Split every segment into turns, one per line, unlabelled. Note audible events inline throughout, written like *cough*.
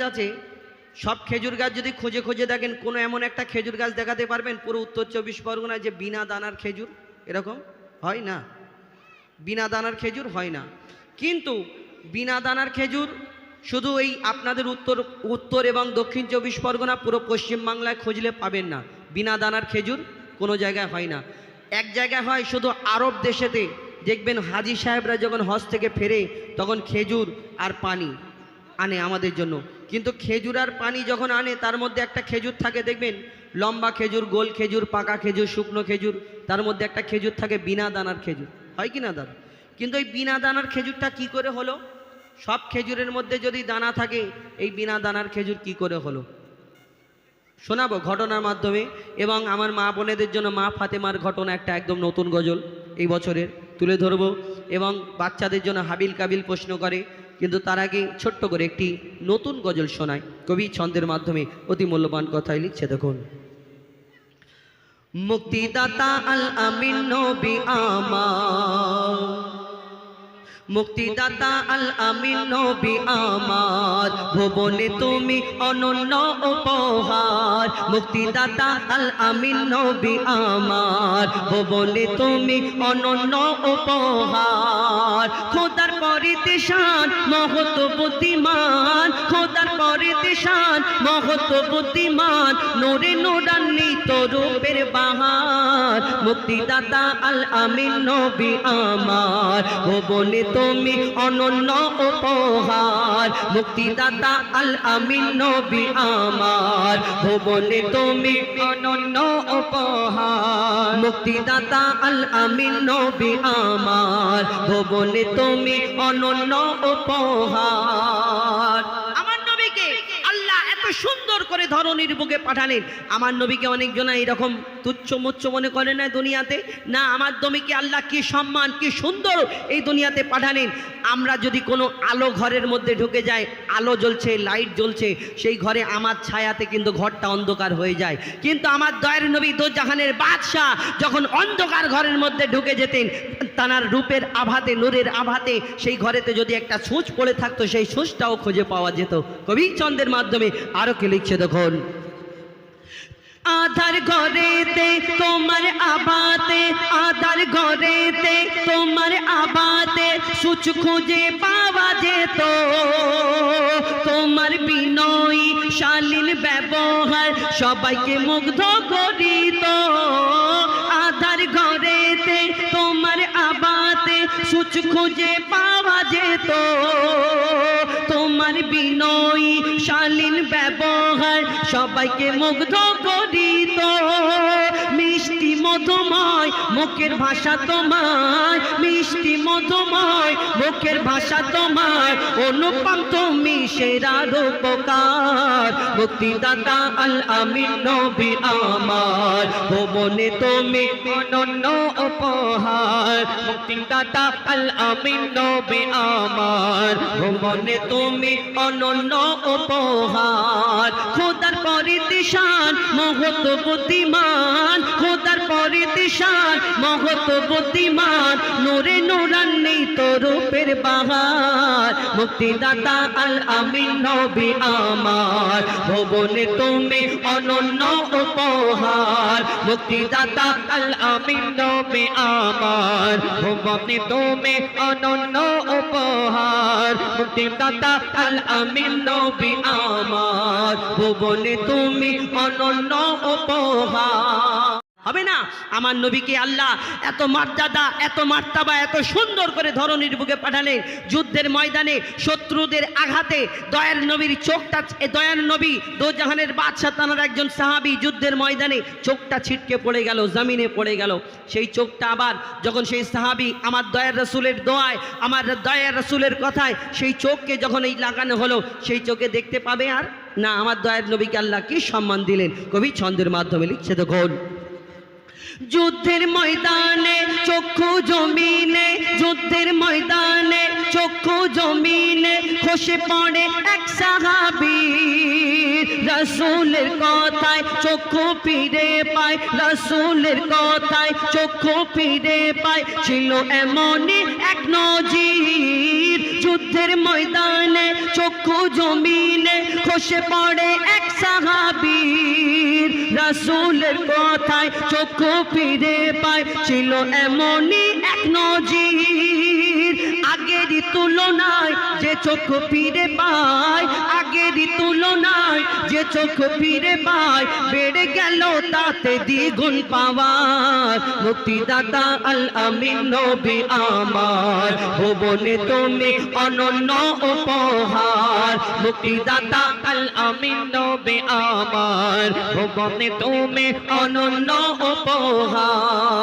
আছে সব খেজুর গাছ যদি খুঁজে খুঁজে দেখেন, কোনো এমন একটা খেজুর গাছ দেখাতে পারবেন, পুরো উত্তর চব্বিশ পরগনায় যে বিনা দানার খেজুর, এরকম হয় না। বিনা দানার খেজুর হয় না। কিন্তু বিনা দানার খেজুর শুধু এই আপনাদের উত্তর উত্তর এবং দক্ষিণ চব্বিশ পরগনা, পুরো পশ্চিমবাংলায় খুঁজলে পাবেন না। বিনা দানার খেজুর কোনো জায়গায় হয় না। এক জায়গায় হয় শুধু আরব দেশেতে। দেখবেন হাজি সাহেবরা যখন হজ থেকে ফেরে, তখন খেজুর আর পানি আনে আমাদের জন্য। কিন্তু খেজুর আর পানি যখন আনে, তার মধ্যে একটা খেজুর থাকে, দেখবেন? লম্বা খেজুর, গোল খেজুর, পাকা খেজুর, শুকনো খেজুর, তার মধ্যে একটা খেজুর থাকে, বিনা দানার খেজুর। হয় কি না, দাদা? কিন্তু এই বিনা দানার খেজুরটা কি করে হলো? সব খেজুরের মধ্যে যদি দানা থাকে, এই বিনা দানার খেজুর কি করে হলো? শোনাবো ঘটনার মাধ্যমে, এবং আমার মা বোনেদের জন্য, মা ফাতেমার ঘটনা একটা একদম নতুন গজল, এই বছরের, তুলে ধরবো, এবং বাচ্চাদের জন্য হাবিল কাবিল প্রশ্ন করে কিন্তু তার আগে ছোট্ট করে একটি নতুন গজল শোনায় কবি ছন্দের মাধ্যমে অতি মূল্যবান কথাই লিখছে, দেখুন। মুক্তিদাতা আল আমিন নবী আমার। মুক্তিদাতা আল আমিন নবী আমার। ভুবনে তুমি অনন্য উপহার। মুক্তিদাতা আল আমিন নবী আমার। ভুবনে তুমি অনন্য উপহার। খোদার পরিতে শান মহত বুদ্ধিমান। খোদার পরিতে শান মহত বুদ্ধিমান। নোরে নোরান্বিত রূপের বাহার, মুক্তিদাতা আল আমিন নবী আমার। ভুবনে তুমি অনন্য উপহার, মুক্তিদাতা আল আমিন নবী আমার। ভুবনে তুমি অনন্য উপহার, মুক্তিদাতা আল আমিন নবী আমার। ভুবনে তুমি অনন্য উপহার। আমার নবীকে আল্লাহ এত সুন্দর করে ধরনীর বুকে পাঠালেন। আমার নবীকে অনেকজনা এরকম তুচ্ছ মুচ্ছ মনে করে না দুনিয়াতে। না, আমার নবীকে আল্লাহ কি সম্মান, কি সুন্দর এই দুনিয়াতে পাঠালেন। আমরা যদি কোনো আলো ঘরের মধ্যে ঢুকে যায় আলো জ্বলছে, লাইট জ্বলছে, সেই ঘরে আমার ছায়াতে কিন্তু ঘরটা অন্ধকার হয়ে যায়। কিন্তু আমার দয়ের নবী দোজাহানের বাদশাহ, যখন অন্ধকার ঘরের মধ্যে ঢুকে যেতেন, তানার রূপের আভাতে, নূরের আভাতে, সেই ঘরেতে যদি একটা সূচ পড়ে থাকতো, সেই সূচটাও খুঁজে পাওয়া যেত। কবি চন্দ্রের মাধ্যমে আরও কি লিখছে দেখুন। আধার ঘরেতে, তোমার আবাতে, আধার ঘরেতে, তোমার আবাতে সুচ খুঁজে পাওয়া যেত। তোমার বিনয়ী, শালীন ব্যবহার সবাইকে মুগ্ধ করিত। আধার ঘরেতে, তোমার আবাতে সুচ খুঁজে পাওয়া যেত। তোমার বিনয়ী সবাইকে মুগ্ধ করিত। মিষ্টি মধুময়, মুখের ভাষা তোমার মিষ্টি মধুময়, মুখের ভাষা তোমার অনুপম তুমি সেরা রূপকার। মুক্তিদাতা আল আমিন নবী আমার। ভুবনে তুমি অনন্য উপহার। মুক্তিদাতা আল আমিন নবী আমার। ভুবনে তুমি অনন্য উপহার। খোদার পরিতিশান মহত বুদ্ধিমান খোদার পরিতিশান মহত বুদ্ধিমান, নূরে নূরান্বিত রূপের বাহার। মুক্তিদাতা আল আমিন, নবী আমার, ভুবনে তুমি অনন্য উপহার। মুক্তিদাতা আল আমিন, নবী আমার, ভুবনে তুমি অনন্য উপহার। মুক্তিদাতা আল আমিন, নবী আমার, ভুবনে তুমি অনন্য উপহার। হবে না? আমার নবীকে আল্লাহ এত মর্যাদা, এত মার্তাবা, এত সুন্দর করে ধরনীর বুকে পাঠালেন। যুদ্ধের ময়দানে শত্রুদের আঘাতে দয়ার নবীর চোখটা দয়ার নবী দোজাহানের বাদশাহ তানার একজন সাহাবী যুদ্ধের ময়দানে চোখটা ছিটকে পড়ে গেল, জমিনে পড়ে গেল। সেই চোখটা আবার যখন সেই সাহাবী আমার দয়ার রসুলের দোয়ায়, আমার দয়ার রসুলের কথায় সেই চোখকে যখন এই লাগানো হলো, সেই চোখে দেখতে পাবে আর না, আমার দয়ার নবীকে আল্লাহ কি সম্মান দিলেন? কবি ছন্দের মাধ্যমে লিখছে দেখুন। যুদ্ধের ময়দানে, চক্ষু জমিনে, যুদ্ধের ময়দানে, চক্ষু জমিনে খসে পড়ে এক সাহাবি রসুলের কথায় চক্ষু ফিরে পায়, রসুলের কথায় চক্ষু ফিরে পায়, ছিল এমনই এক নজির। যুদ্ধের ময়দানে চক্ষু জমিনে খসে পড়ে এক সাহাবীর। রাসুলের কথায় চক্ষু ফিরে পায়, ছিল এমনই এক নজির। আগেরই তুলনায় যে চক্ষু ফিরে পায়, আগেরই তুলনায় যে চক্ষু ফিরে পায়, বেড়ে গেল তাতে দ্বিগুণ পাওয়ার। মুক্তিদাতা আল আমিন নবী আমার, ভুবনে তুমি অনন্য উপহার। মুক্তিদাতা আল আমিন নবী আমার, ভুবনে তুমি অনন্য উপহার।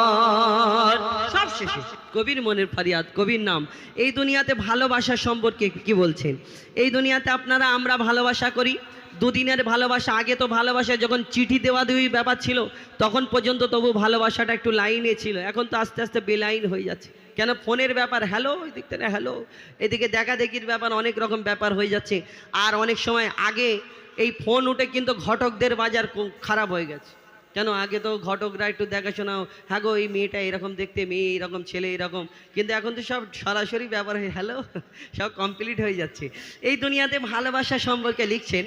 শেষে *laughs* কবির মনের ফারিয়াদ, কবির নাম। এই দুনিয়াতে ভালোবাসা সম্পর্কে কি বলছেন? এই দুনিয়াতে আপনারা আমরা ভালোবাসা করি। দুদিনের ভালোবাসা, আগে তো ভালোবাসা যখন চিঠি দেওয়া দেওয়ি ব্যাপার ছিল, তখন পর্যন্ত তবু ভালোবাসাটা একটু লাইনে ছিল। এখন তো আস্তে আস্তে বেলাইন হয়ে যাচ্ছে। কেন ফোনের ব্যাপার, হ্যালো, ওই দিক থেকে হ্যালো। এদিকে দেখা দেখির ব্যাপার অনেক রকম ব্যাপার হয়ে যাচ্ছে। আর অনেক সময় আগে এই ফোন উঠে কিন্তু ঘটকদের বাজার খারাপ হয়ে গেছে। কেন আগে তো ঘটকরা একটু দেখাশোনা হ্যাঁ গো, এই মেয়েটা এরকম দেখতে, মেয়ে এরকম, ছেলে এরকম। কিন্তু এখন তো সব সরাসরি ব্যবহার হয়ে, হ্যালো, সব কমপ্লিট হয়ে যাচ্ছে। এই দুনিয়াতে ভালোবাসা সম্পর্কে লিখছেন